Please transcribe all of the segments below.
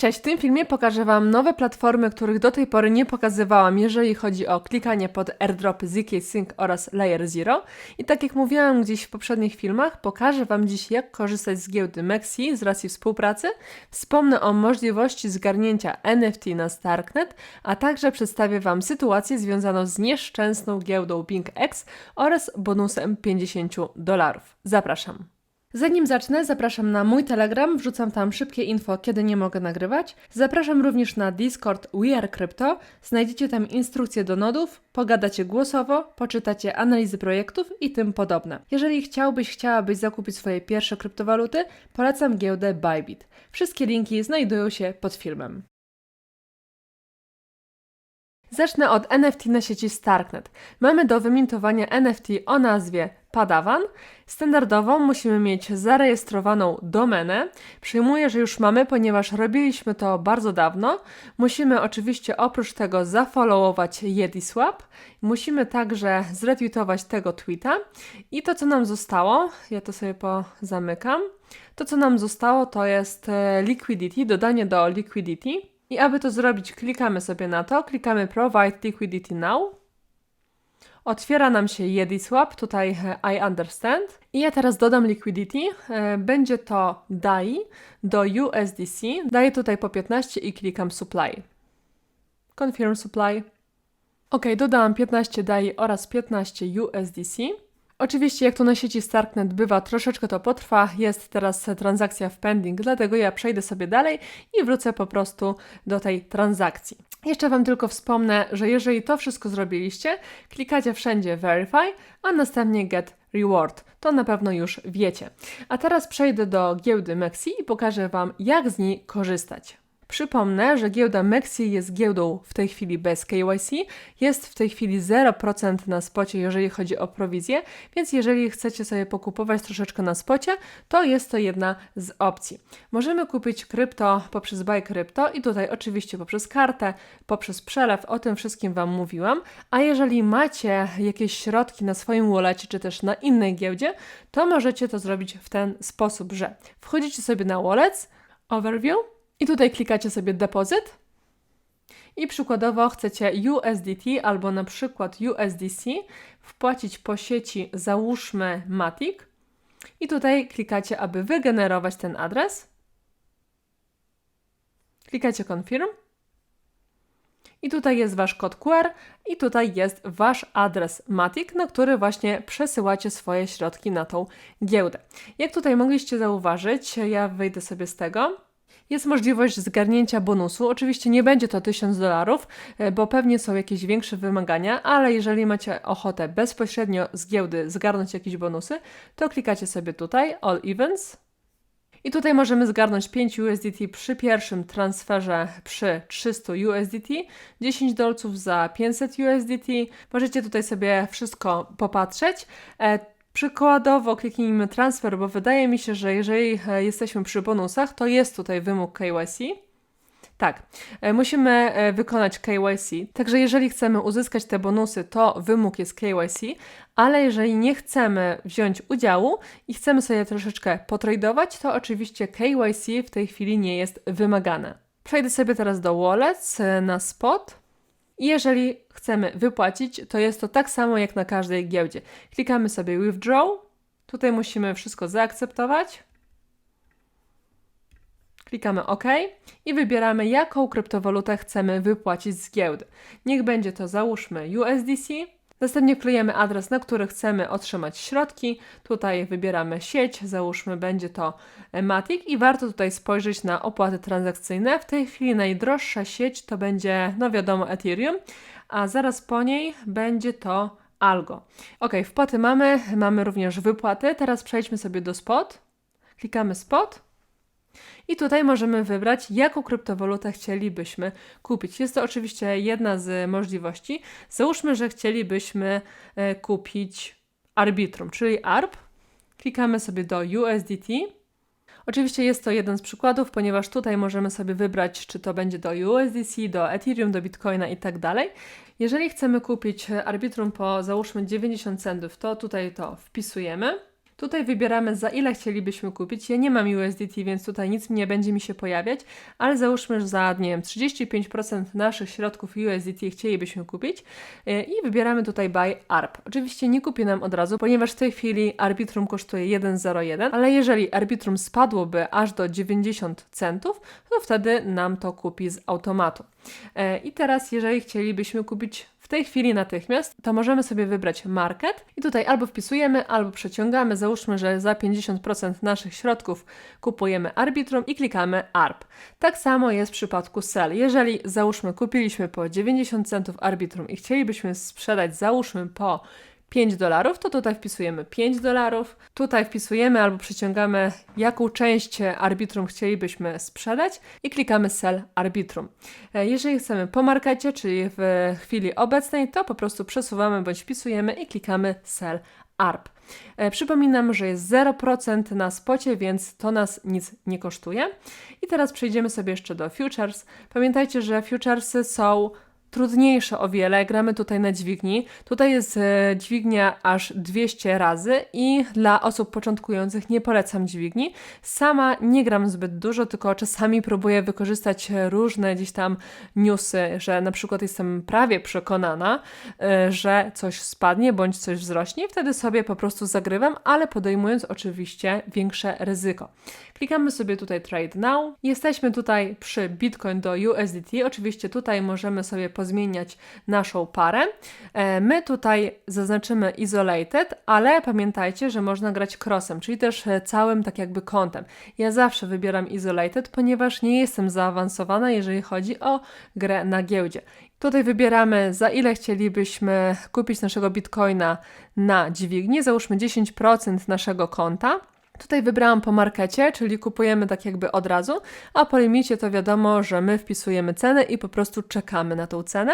Cześć, w tym filmie pokażę Wam nowe platformy, których do tej pory nie pokazywałam, jeżeli chodzi o klikanie pod airdropy ZK Sync oraz Layer Zero. I tak jak mówiłam gdzieś w poprzednich filmach, pokażę Wam dziś jak korzystać z giełdy Mexi z racji współpracy. Wspomnę o możliwości zgarnięcia NFT na Starknet, a także przedstawię Wam sytuację związaną z nieszczęsną giełdą BingX oraz bonusem 50 dolarów. Zapraszam. Zanim zacznę, zapraszam na mój Telegram, wrzucam tam szybkie info, kiedy nie mogę nagrywać. Zapraszam również na Discord We Are Crypto. Znajdziecie tam instrukcje do nodów, pogadacie głosowo, poczytacie analizy projektów i tym podobne. Jeżeli chciałbyś, chciałabyś zakupić swoje pierwsze kryptowaluty, polecam giełdę Bybit. Wszystkie linki znajdują się pod filmem. Zacznę od NFT na sieci Starknet. Mamy do wymintowania NFT o nazwie Padawan. Standardowo musimy mieć zarejestrowaną domenę. Przyjmuję, że już mamy, ponieważ robiliśmy to bardzo dawno. Musimy oczywiście oprócz tego zafollowować Jediswap. Musimy także zretweetować tego tweeta. I to, co nam zostało, ja to sobie pozamykam. To, co nam zostało, to jest e, liquidity, dodanie do liquidity. I aby to zrobić, klikamy sobie na to, klikamy Provide Liquidity Now. Otwiera nam się Jediswap, tutaj e, I understand. I ja teraz dodam liquidity. E, będzie to DAI do USDC. Daję tutaj po 15 i klikam supply. Confirm supply. Ok, dodałam 15 DAI oraz 15 USDC. Oczywiście, jak to na sieci Starknet bywa, troszeczkę to potrwa. Jest teraz transakcja w pending, dlatego ja przejdę sobie dalej i wrócę po prostu do tej transakcji. Jeszcze Wam tylko wspomnę, że jeżeli to wszystko zrobiliście, klikacie wszędzie Verify, a następnie Get Reward. To na pewno już wiecie. A teraz przejdę do giełdy Mexi i pokażę Wam, jak z niej korzystać. Przypomnę, że giełda Mexi jest giełdą w tej chwili bez KYC. Jest w tej chwili 0% na spocie, jeżeli chodzi o prowizję, więc jeżeli chcecie sobie pokupować troszeczkę na spocie, to jest to jedna z opcji. Możemy kupić krypto poprzez Buy Crypto i tutaj oczywiście poprzez kartę, poprzez przelew, o tym wszystkim Wam mówiłam. A jeżeli macie jakieś środki na swoim wallecie, czy też na innej giełdzie, to możecie to zrobić w ten sposób, że wchodzicie sobie na wallets, overview, i tutaj klikacie sobie depozyt i przykładowo chcecie USDT albo na przykład USDC wpłacić po sieci załóżmy Matic i tutaj klikacie, aby wygenerować ten adres. Klikacie Confirm. I tutaj jest Wasz kod QR i tutaj jest Wasz adres Matic, na który właśnie przesyłacie swoje środki na tą giełdę. Jak tutaj mogliście zauważyć, ja wyjdę sobie z tego, jest możliwość zgarnięcia bonusu. Oczywiście nie będzie to 1000 dolarów, e, bo pewnie są jakieś większe wymagania, ale jeżeli macie ochotę bezpośrednio z giełdy zgarnąć jakieś bonusy, to klikacie sobie tutaj All Events. I tutaj możemy zgarnąć 5 USDT przy pierwszym transferze przy 300 USDT, 10 dolców za 500 USDT. Możecie tutaj sobie wszystko popatrzeć. Przykładowo kliknijmy transfer, bo wydaje mi się, że jeżeli e, jesteśmy przy bonusach, to jest tutaj wymóg KYC. Tak, e, musimy e, wykonać KYC. Także jeżeli chcemy uzyskać te bonusy, to wymóg jest KYC, ale jeżeli nie chcemy wziąć udziału i chcemy sobie troszeczkę potradować, to oczywiście KYC w tej chwili nie jest wymagane. Przejdę sobie teraz do Wallets na spot. I jeżeli chcemy wypłacić, to jest to tak samo jak na każdej giełdzie. Klikamy sobie Withdraw. Tutaj musimy wszystko zaakceptować. Klikamy OK i wybieramy, jaką kryptowalutę chcemy wypłacić z giełdy. Niech będzie to załóżmy USDC. Następnie klejemy adres, na który chcemy otrzymać środki. Tutaj wybieramy sieć, załóżmy będzie to Matic i warto tutaj spojrzeć na opłaty transakcyjne. W tej chwili najdroższa sieć to będzie, no wiadomo, Ethereum, a zaraz po niej będzie to Algo. Ok, wpłaty mamy, mamy również wypłaty. Teraz przejdźmy sobie do spot. Klikamy spot. I tutaj możemy wybrać, jaką kryptowalutę chcielibyśmy kupić. Jest to oczywiście jedna z możliwości. Załóżmy, że chcielibyśmy e, kupić Arbitrum, czyli ARB. Klikamy sobie do USDT. Oczywiście jest to jeden z przykładów, ponieważ tutaj możemy sobie wybrać, czy to będzie do USDC, do Ethereum, do Bitcoina i tak dalej. Jeżeli chcemy kupić Arbitrum po załóżmy 90 centów, to tutaj to wpisujemy. Tutaj wybieramy za ile chcielibyśmy kupić. Ja nie mam USDT, więc tutaj nic nie będzie mi się pojawiać, ale załóżmy, że za, nie wiem, 35% naszych środków USDT chcielibyśmy kupić e, i wybieramy tutaj buy ARB. Oczywiście nie kupi nam od razu, ponieważ w tej chwili Arbitrum kosztuje 1,01, ale jeżeli Arbitrum spadłoby aż do 90 centów, to wtedy nam to kupi z automatu. E, I teraz, jeżeli chcielibyśmy kupić w tej chwili natychmiast, to możemy sobie wybrać market i tutaj albo wpisujemy, albo przeciągamy. Załóżmy, że za 50% naszych środków kupujemy Arbitrum i klikamy ARB. Tak samo jest w przypadku sell. Jeżeli załóżmy kupiliśmy po 90 centów Arbitrum i chcielibyśmy sprzedać załóżmy po 5 dolarów, to tutaj wpisujemy 5 dolarów. Tutaj wpisujemy albo przyciągamy, jaką część arbitrum chcielibyśmy sprzedać i klikamy Sell Arbitrum. E, Jeżeli chcemy po markecie, czyli w chwili obecnej, to po prostu przesuwamy bądź wpisujemy i klikamy Sell ARB. E, Przypominam, że jest 0% na spocie, więc to nas nic nie kosztuje. I teraz przejdziemy sobie jeszcze do futures. Pamiętajcie, że futuresy są trudniejsze o wiele. Gramy tutaj na dźwigni. Tutaj jest e, dźwignia aż 200 razy i dla osób początkujących nie polecam dźwigni. Sama nie gram zbyt dużo, tylko czasami próbuję wykorzystać różne gdzieś tam newsy, że na przykład jestem prawie przekonana, e, że coś spadnie bądź coś wzrośnie. Wtedy sobie po prostu zagrywam, ale podejmując oczywiście większe ryzyko. Klikamy sobie tutaj Trade Now. Jesteśmy tutaj przy Bitcoin do USDT. Oczywiście tutaj możemy sobie pozmieniać naszą parę. E, My tutaj zaznaczymy Isolated, ale pamiętajcie, że można grać crossem, czyli też e, całym tak jakby kątem. Ja zawsze wybieram Isolated, ponieważ nie jestem zaawansowana, jeżeli chodzi o grę na giełdzie. Tutaj wybieramy, za ile chcielibyśmy kupić naszego bitcoina na dźwigni. Załóżmy 10% naszego konta. Tutaj wybrałam po markecie, czyli kupujemy tak jakby od razu, a po limicie to wiadomo, że my wpisujemy cenę i po prostu czekamy na tą cenę.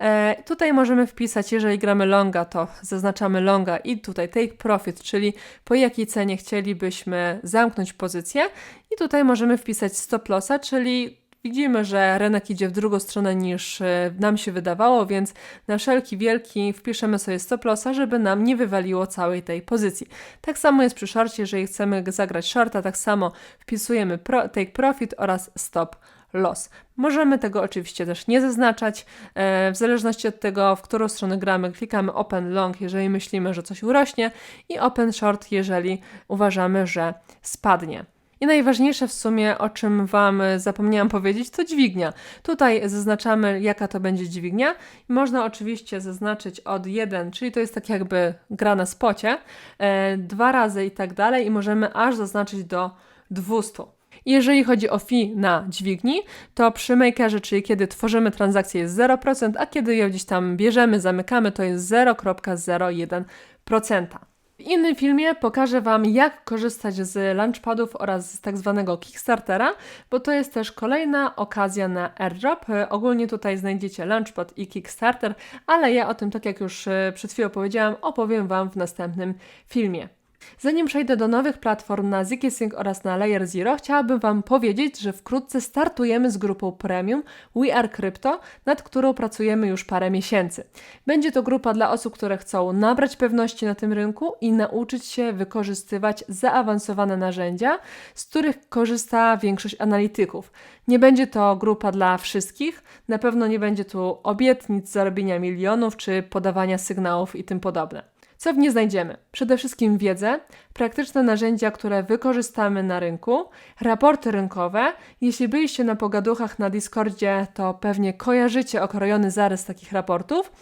E, tutaj możemy wpisać, jeżeli gramy longa, to zaznaczamy longa i tutaj take profit, czyli po jakiej cenie chcielibyśmy zamknąć pozycję i tutaj możemy wpisać stop lossa, czyli Widzimy, że rynek idzie w drugą stronę niż e, nam się wydawało, więc na wszelki wielki wpiszemy sobie stop lossa, żeby nam nie wywaliło całej tej pozycji. Tak samo jest przy shorcie, jeżeli chcemy zagrać shorta, tak samo wpisujemy pro, take profit oraz stop loss. Możemy tego oczywiście też nie zaznaczać. E, w zależności od tego, w którą stronę gramy, klikamy open long, jeżeli myślimy, że coś urośnie i open short, jeżeli uważamy, że spadnie. I najważniejsze w sumie, o czym Wam zapomniałam powiedzieć, to dźwignia. Tutaj zaznaczamy, jaka to będzie dźwignia. Można oczywiście zaznaczyć od 1, czyli to jest tak jakby gra na spocie, e, dwa razy i tak dalej, i możemy aż zaznaczyć do 200. Jeżeli chodzi o fee na dźwigni, to przy makerze, czyli kiedy tworzymy transakcję jest 0%, a kiedy ją gdzieś tam bierzemy, zamykamy, to jest 0,01%. W innym filmie pokażę Wam, jak korzystać z launchpadów oraz z tak zwanego Kickstartera, bo to jest też kolejna okazja na airdrop. Ogólnie tutaj znajdziecie launchpad i Kickstarter, ale ja o tym, tak jak już e, przed chwilą powiedziałam, opowiem Wam w następnym filmie. Zanim przejdę do nowych platform na ZK-Sync oraz na Layer Zero, chciałabym Wam powiedzieć, że wkrótce startujemy z grupą premium We Are Crypto, nad którą pracujemy już parę miesięcy. Będzie to grupa dla osób, które chcą nabrać pewności na tym rynku i nauczyć się wykorzystywać zaawansowane narzędzia, z których korzysta większość analityków. Nie będzie to grupa dla wszystkich, na pewno nie będzie tu obietnic zarobienia milionów czy podawania sygnałów i tym podobne. Co w niej znajdziemy? Przede wszystkim wiedzę, praktyczne narzędzia, które wykorzystamy na rynku, raporty rynkowe. Jeśli byliście na pogaduchach na Discordzie, to pewnie kojarzycie okrojony zarys takich raportów.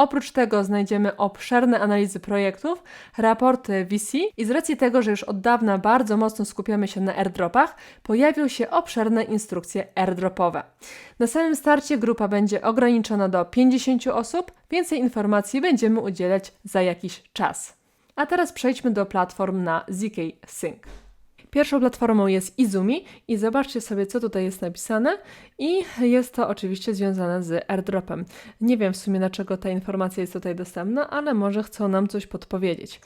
Oprócz tego znajdziemy obszerne analizy projektów, raporty VC i z racji tego, że już od dawna bardzo mocno skupiamy się na airdropach, pojawią się obszerne instrukcje airdropowe. Na samym starcie grupa będzie ograniczona do 50 osób, więcej informacji będziemy udzielać za jakiś czas. A teraz przejdźmy do platform na ZK Sync. Pierwszą platformą jest Izumi i zobaczcie sobie, co tutaj jest napisane i jest to oczywiście związane z airdropem. Nie wiem w sumie, dlaczego ta informacja jest tutaj dostępna, ale może chcą nam coś podpowiedzieć.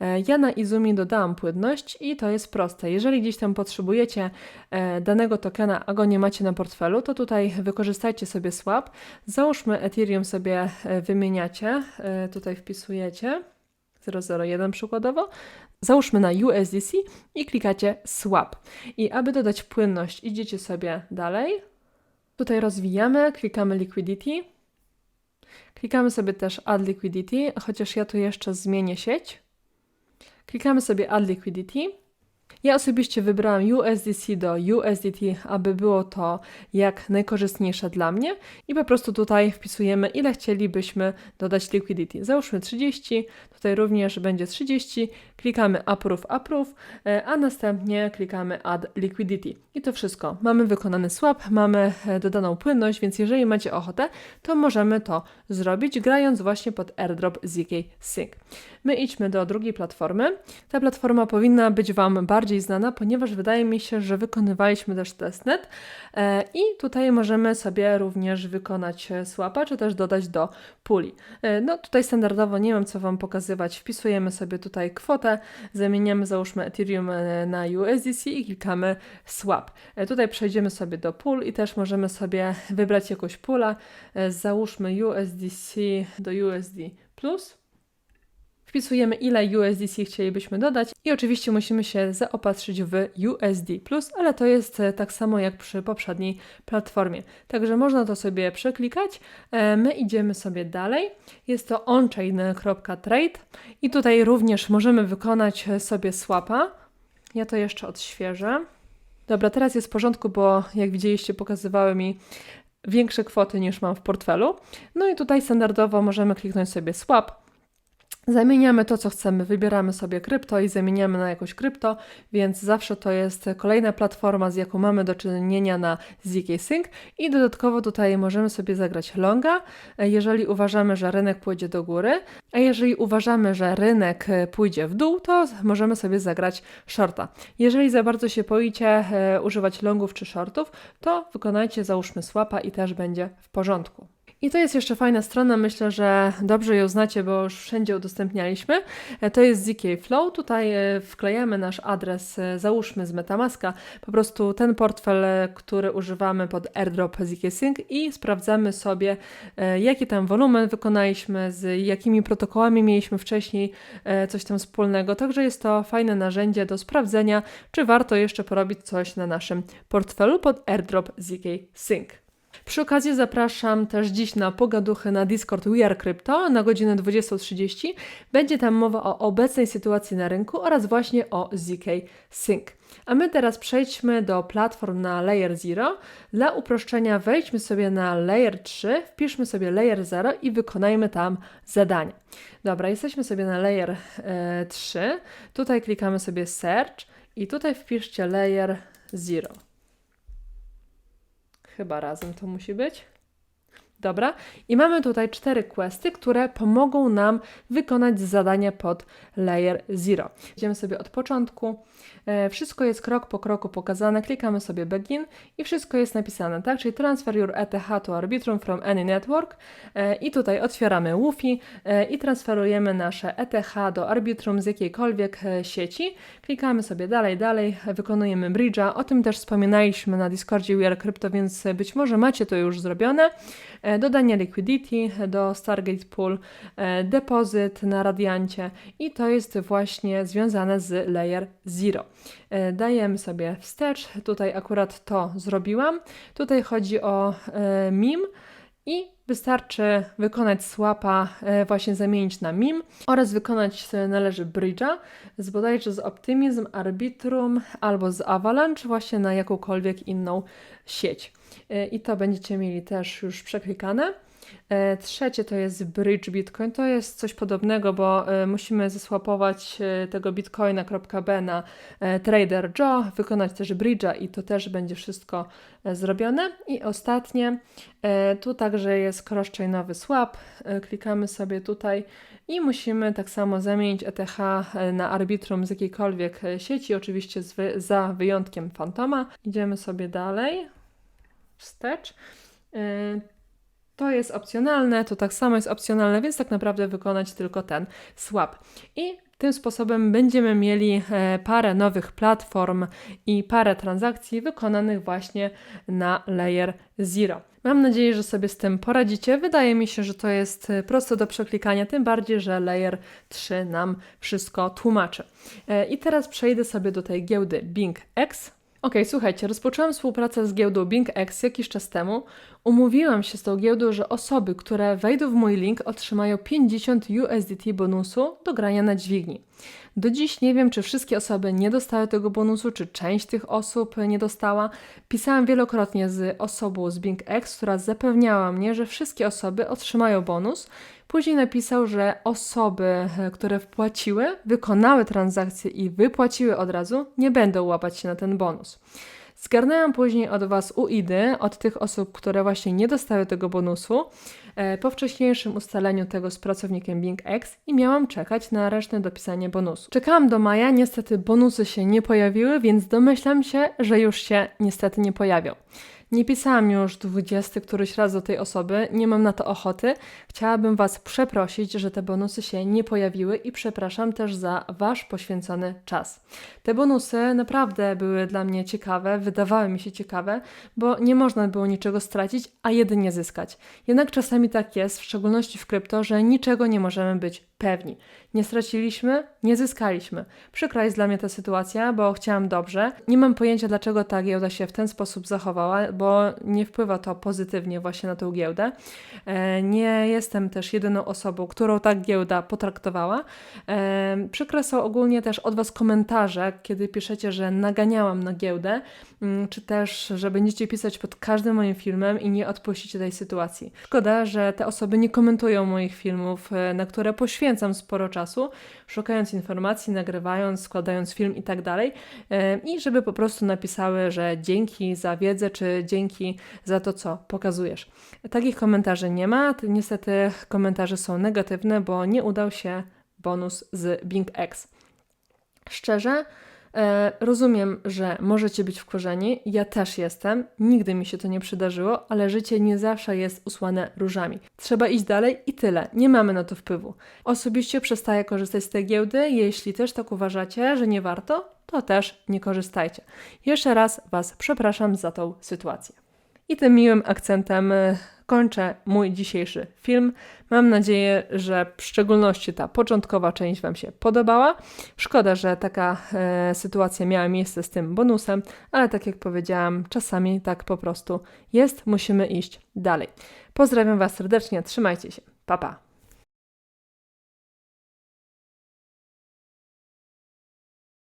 E, Ja na Izumi dodałam płynność i to jest proste. Jeżeli gdzieś tam potrzebujecie e, danego tokena, a go nie macie na portfelu, to tutaj wykorzystajcie sobie swap. Załóżmy Ethereum sobie e, wymieniacie, tutaj wpisujecie 001 przykładowo, załóżmy na USDC i klikacie Swap. I aby dodać płynność, idziecie sobie dalej. Tutaj rozwijamy, klikamy Liquidity. Klikamy sobie też Add Liquidity, chociaż ja tu jeszcze zmienię sieć. Klikamy sobie Add Liquidity. Ja osobiście wybrałam USDC do USDT, aby było to jak najkorzystniejsze dla mnie i po prostu tutaj wpisujemy ile chcielibyśmy dodać liquidity. Załóżmy 30, tutaj również będzie 30, klikamy Approve, Approve, e, a następnie klikamy Add Liquidity. I to wszystko. Mamy wykonany swap, mamy e, dodaną płynność, więc jeżeli macie ochotę, to możemy to zrobić grając właśnie pod airdrop ZK Sync. My idźmy do drugiej platformy. Ta platforma powinna być Wam bardziej znana, ponieważ wydaje mi się, że wykonywaliśmy też testnet e, i tutaj możemy sobie również wykonać swapa, czy też dodać do puli. No tutaj standardowo nie mam co Wam pokazywać. Wpisujemy sobie tutaj kwotę, zamieniamy załóżmy Ethereum na USDC i klikamy swap. E, tutaj przejdziemy sobie do pool i też możemy sobie wybrać jakąś pula. E, załóżmy USDC do USD plus. Wpisujemy ile USDC chcielibyśmy dodać i oczywiście musimy się zaopatrzyć w USD+, ale to jest e, tak samo jak przy poprzedniej platformie. Także można to sobie przeklikać. My idziemy sobie dalej. Jest to onchain.trade i tutaj również możemy wykonać sobie swapa. Ja to jeszcze odświeżę. Dobra, teraz jest w porządku, bo jak widzieliście, pokazywały mi większe kwoty niż mam w portfelu. No i tutaj standardowo możemy kliknąć sobie swap Zamieniamy to, co chcemy, wybieramy sobie krypto i zamieniamy na jakąś krypto, więc zawsze to jest kolejna platforma, z jaką mamy do czynienia na ZK Sync i dodatkowo tutaj możemy sobie zagrać longa, jeżeli uważamy, że rynek pójdzie do góry, a jeżeli uważamy, że rynek pójdzie w dół, to możemy sobie zagrać shorta. Jeżeli za bardzo się boicie e, używać longów czy shortów, to wykonajcie załóżmy swapa i też będzie w porządku. I to jest jeszcze fajna strona, myślę, że dobrze ją znacie, bo już wszędzie udostępnialiśmy. E, to jest ZK Flow. Tutaj e, wklejamy nasz adres, e, załóżmy z Metamaska, po prostu ten portfel, który używamy pod airdrop ZK Sync i sprawdzamy sobie, jaki tam wolumen wykonaliśmy, z jakimi protokołami mieliśmy wcześniej coś tam wspólnego. Także jest to fajne narzędzie do sprawdzenia, czy warto jeszcze porobić coś na naszym portfelu pod airdrop ZK Sync. Przy okazji zapraszam też dziś na pogaduchy na Discord We Are Crypto na godzinę 20.30. Będzie tam mowa o obecnej sytuacji na rynku oraz właśnie o ZK Sync. A my teraz przejdźmy do platform na Layer 0. Dla uproszczenia wejdźmy sobie na Layer 3, wpiszmy sobie Layer 0 i wykonajmy tam zadanie. Dobra, jesteśmy sobie na Layer e, 3. Tutaj klikamy sobie Search i tutaj wpiszcie Layer 0. Chyba razem to musi być. Dobra, i mamy tutaj cztery questy, które pomogą nam wykonać zadania pod layer 0. Idziemy sobie od początku. E, wszystko jest krok po kroku pokazane. Klikamy sobie begin i wszystko jest napisane, tak? Czyli transfer your ETH to Arbitrum from any network. E, I tutaj otwieramy Wi-Fi e, i transferujemy nasze ETH do Arbitrum z jakiejkolwiek sieci. Klikamy sobie dalej, dalej, wykonujemy bridge'a. O tym też wspominaliśmy na Discordzie We Are Crypto, więc być może macie to już zrobione. E, dodanie liquidity do Stargate Pool, e, depozyt na Radiancie i to jest właśnie związane z Layer Zero. E, dajemy sobie wstecz, tutaj akurat to zrobiłam. Tutaj chodzi o MIM i wystarczy wykonać swapa, właśnie zamienić na MIM oraz wykonać należy bridge'a z bodajże z Optimism, Arbitrum albo z Avalanche właśnie na jakąkolwiek inną sieć. E, i to będziecie mieli też już przeklikane. E, trzecie to jest Bridge Bitcoin. To jest coś podobnego, bo e, musimy zesłapować tego bitcoina.b na Trader Joe, wykonać też bridge'a i to też będzie wszystko zrobione. I ostatnie, tu także jest cross-chainowy swap. Klikamy sobie tutaj i musimy tak samo zamienić ETH na Arbitrum z jakiejkolwiek sieci, oczywiście za wyjątkiem Fantoma. Idziemy sobie dalej wstecz. To jest opcjonalne, to tak samo jest opcjonalne, więc tak naprawdę wykonać tylko ten swap. I tym sposobem będziemy mieli e, parę nowych platform i parę transakcji wykonanych właśnie na Layer Zero. Mam nadzieję, że sobie z tym poradzicie. Wydaje mi się, że to jest e, proste do przeklikania, tym bardziej, że Layer 3 nam wszystko tłumaczy. E, I teraz przejdę sobie do tej giełdy BingX. Ok, słuchajcie, rozpoczęłam współpracę z giełdą BingX jakiś czas temu. Umówiłam się z tą giełdą, że osoby, które wejdą w mój link, otrzymają 50 USDT bonusu do grania na dźwigni. Do dziś nie wiem, czy wszystkie osoby nie dostały tego bonusu, czy część tych osób nie dostała. Pisałam wielokrotnie z osobą z BingX, która zapewniała mnie, że wszystkie osoby otrzymają bonus. Później napisał, że osoby, e, które wpłaciły, wykonały transakcję i wypłaciły od razu, nie będą łapać się na ten bonus. Zgarnęłam później od Was UID, od tych osób, które właśnie nie dostały tego bonusu, e, po wcześniejszym ustaleniu tego z pracownikiem BingX i miałam czekać na resztę dopisanie bonusu. Czekałam do maja, niestety bonusy się nie pojawiły, więc domyślam się, że już się niestety nie pojawią. Nie pisałam już 20 któryś raz do tej osoby, nie mam na to ochoty. Chciałabym Was przeprosić, że te bonusy się nie pojawiły i przepraszam też za Wasz poświęcony czas. Te bonusy naprawdę były dla mnie ciekawe, wydawały mi się ciekawe, bo nie można było niczego stracić, a jedynie zyskać. Jednak czasami tak jest, w szczególności w krypto, że niczego nie możemy być pewni. Nie straciliśmy, nie zyskaliśmy. Przykra jest dla mnie ta sytuacja, bo chciałam dobrze. Nie mam pojęcia, dlaczego ta giełda się w ten sposób zachowała, bo nie wpływa to pozytywnie właśnie na tę giełdę. E, nie jestem też jedyną osobą, którą ta giełda potraktowała. E, przykre są ogólnie też od Was komentarze, kiedy piszecie, że naganiałam na giełdę, mm, czy też, że będziecie pisać pod każdym moim filmem i nie odpuścicie tej sytuacji. Szkoda, że te osoby nie komentują moich filmów, e, na które poświęcam sporo czasu, szukając informacji, nagrywając, składając film i tak dalej. I żeby po prostu napisały, że dzięki za wiedzę, czy dzięki za to, co pokazujesz. Takich komentarzy nie ma. Niestety komentarze są negatywne, bo nie udał się bonus z BingX. Szczerze, E, rozumiem, że możecie być wkurzeni, ja też jestem, nigdy mi się to nie przydarzyło, ale życie nie zawsze jest usłane różami. Trzeba iść dalej i tyle, nie mamy na to wpływu. Osobiście przestaję korzystać z tej giełdy, jeśli też tak uważacie, że nie warto, to też nie korzystajcie. Jeszcze raz Was przepraszam za tą sytuację. I tym miłym akcentem e, kończę mój dzisiejszy film. Mam nadzieję, że w szczególności ta początkowa część Wam się podobała. Szkoda, że taka e, sytuacja miała miejsce z tym bonusem, ale tak jak powiedziałam, czasami tak po prostu jest, musimy iść dalej. Pozdrawiam Was serdecznie, trzymajcie się, pa pa!